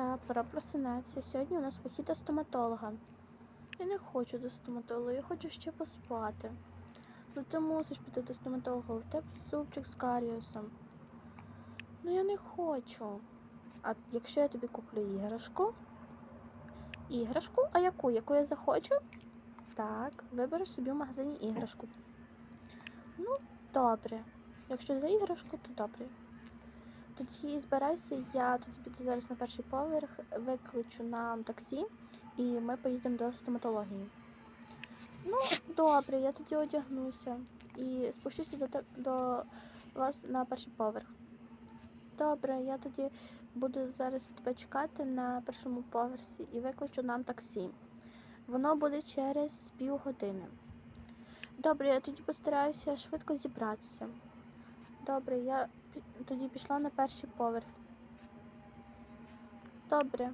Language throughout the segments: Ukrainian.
Донечка, пора просинатися. Сьогодні у нас похід до стоматолога. Я не хочу до стоматолога, я хочу ще поспати. Ну ти мусиш піти до стоматолога, у тебе зубчик з каріусом. Ну я не хочу. А якщо я тобі куплю іграшку? Іграшку? А яку? Яку я захочу? Так, вибереш собі в магазині іграшку. Ну, добре. Якщо за іграшку, то добре. Тоді збирайся, я тоді піду зараз на перший поверх, викличу нам таксі і ми поїдемо до стоматології. Ну, добре, я тоді одягнуся і спущуся до, до вас на перший поверх. Добре, я тоді буду зараз тебе чекати на першому поверсі і викличу нам таксі. Воно буде через півгодини. Добре, я тоді постараюся швидко зібратися. Добре, я тоді пішла на перший поверх. Добре.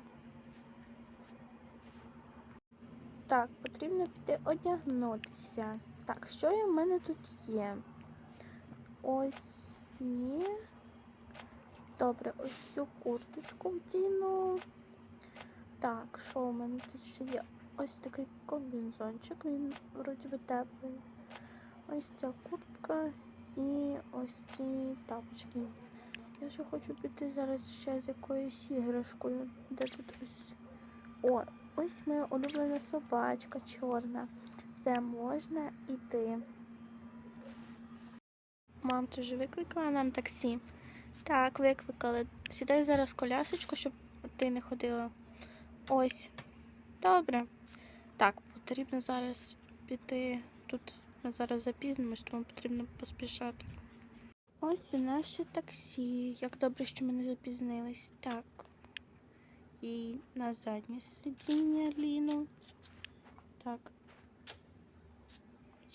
Так, потрібно піти одягнутися. Так, що в мене тут є? Ось ні. Добре, ось цю курточку вдіну. Так, що у мене тут ще є? Ось такий комбінзончик, він вроді би теплий. Ось ця куртка і ось ці тапочки. Я ще хочу піти зараз ще з якоюсь іграшкою. Де тут ось. О, ось моя улюблена собачка чорна. Все можна йти. Мам, ти вже викликала нам таксі? Так, викликали. Сідай зараз колясочку, щоб ти не ходила. Ось. Добре. Так, потрібно зараз піти. Тут ми зараз запізнимось, тому потрібно поспішати. Ось і наше таксі. Як добре, що ми не запізнились. Так. І на заднє сидіння Ліну. Так.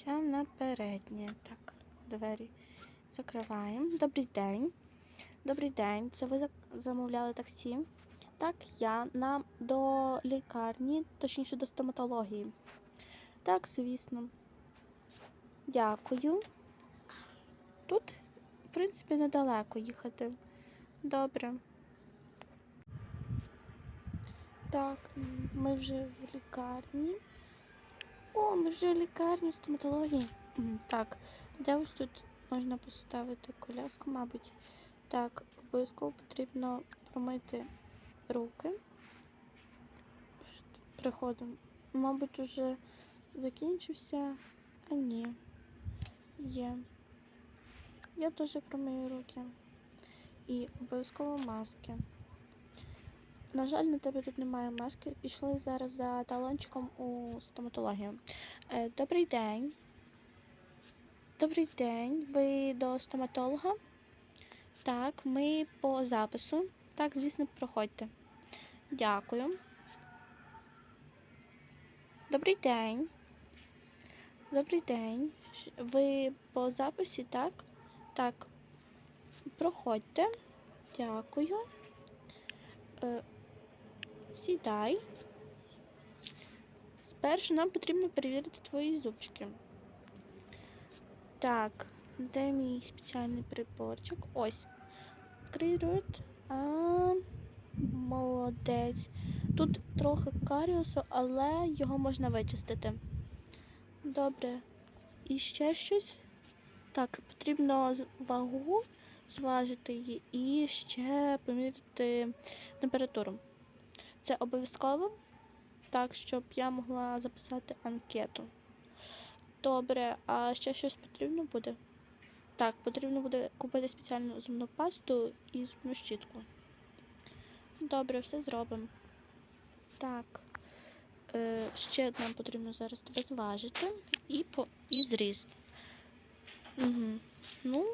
Я на переднє. Так, двері закриваємо. Добрий день. Добрий день. Це ви замовляли таксі? Так, я нам до лікарні, точніше до стоматології. Так, звісно. Дякую. Тут, в принципі, недалеко їхати. Добре. Так, ми вже в лікарні. О, ми вже в лікарні в стоматології. Так, де ось тут можна поставити коляску, мабуть. Так, обов'язково потрібно промити руки перед приходом. Мабуть, уже закінчився. А ні. Є. Я теж промию руки. І обов'язково маски. На жаль, на тебе тут немає маски. Пішли зараз за талончиком у стоматологію. Е, добрий день. Добрий день. Ви до стоматолога? Так, ми по запису. Так, звісно, проходьте. Дякую. Добрий день. Добрий день. Ви по записі, так? Так. Проходьте. Дякую. Е, сідай. Спершу нам потрібно перевірити твої зубчики. Так, де мій спеціальний приборчик? Ось. Відкрий рот. А, молодець. Тут трохи каріусу, але його можна вичистити. Добре. І ще щось. Так, потрібно вагу зважити її і ще поміряти температуру. Це обов'язково, так, щоб я могла записати анкету. Добре, а ще щось потрібно буде? Так, потрібно буде купити спеціальну зубну пасту і зубну щітку. Добре, все зробимо. Так. Ще нам потрібно зараз тебе зважити і, по, і зріст. Угу. Ну,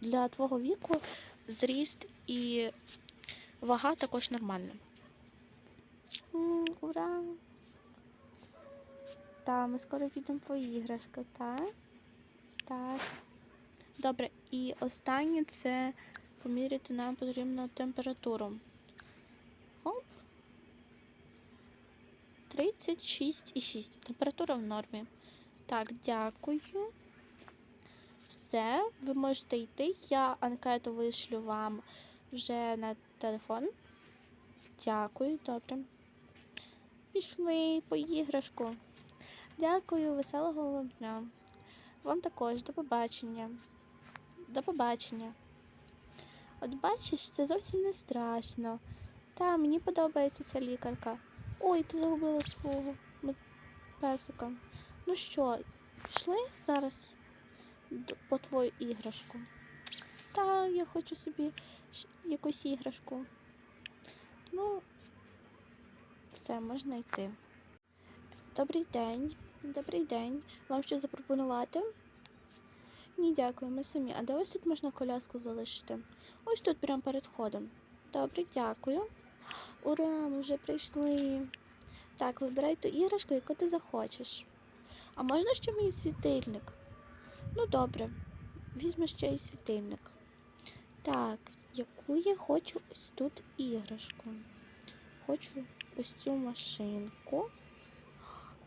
для твого віку зріст і вага також нормальна. Ура! Та, ми скоро підемо по іграшку, так? Так. Добре, і останнє це поміряти нам потрібно температуру. Оп. 36,6. Температура в нормі. Так, дякую. Все, ви можете йти. Я анкету вишлю вам вже на телефон. Дякую, добре. Пішли по іграшку. Дякую, веселого вам дня. Вам також до побачення. До побачення. От бачиш, це зовсім не страшно. Та, мені подобається ця лікарка. Ой, ти загубила свого песика. Ну що, пішли зараз по твою іграшку? Та, я хочу собі якусь іграшку. Ну, все, можна йти. Добрий день. Добрий день. Вам щось запропонувати? Ні, дякую, ми самі. А де ось тут можна коляску залишити? Ось тут, прямо перед входом. Добре, дякую. Ура, ми вже прийшли. Так, вибирай ту іграшку, яку ти захочеш. А можна ще мій світильник? Ну, добре, візьму ще й світильник. Так, яку я хочу ось тут іграшку? Хочу ось цю машинку.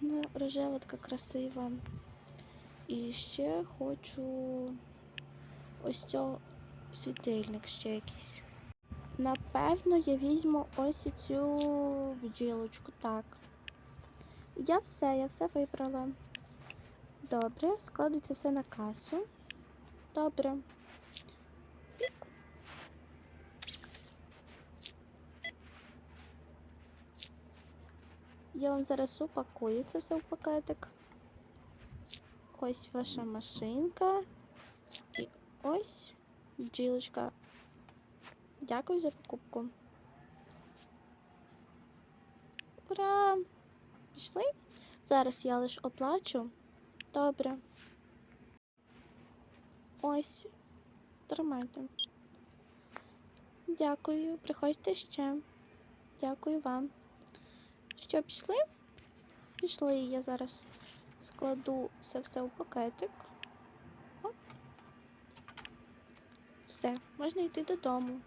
Вона рожева така красива. І ще хочу ось цього світильник ще якийсь. Напевно, я візьму ось цю бджілочку. Так. Я все, я все вибрала. Добре, складеться все на касу. Добре. Я вам зараз упакую це все в пакетик. Ось ваша машинка. І ось бджілочка. Дякую за покупку. Ура! Пішли? Зараз я лише оплачу. Добре. Ось. Тримайте. Дякую. Приходьте ще. Дякую вам. Що, пішли? Пішли, я зараз складу це все у пакетик. Оп. Все, можна йти додому.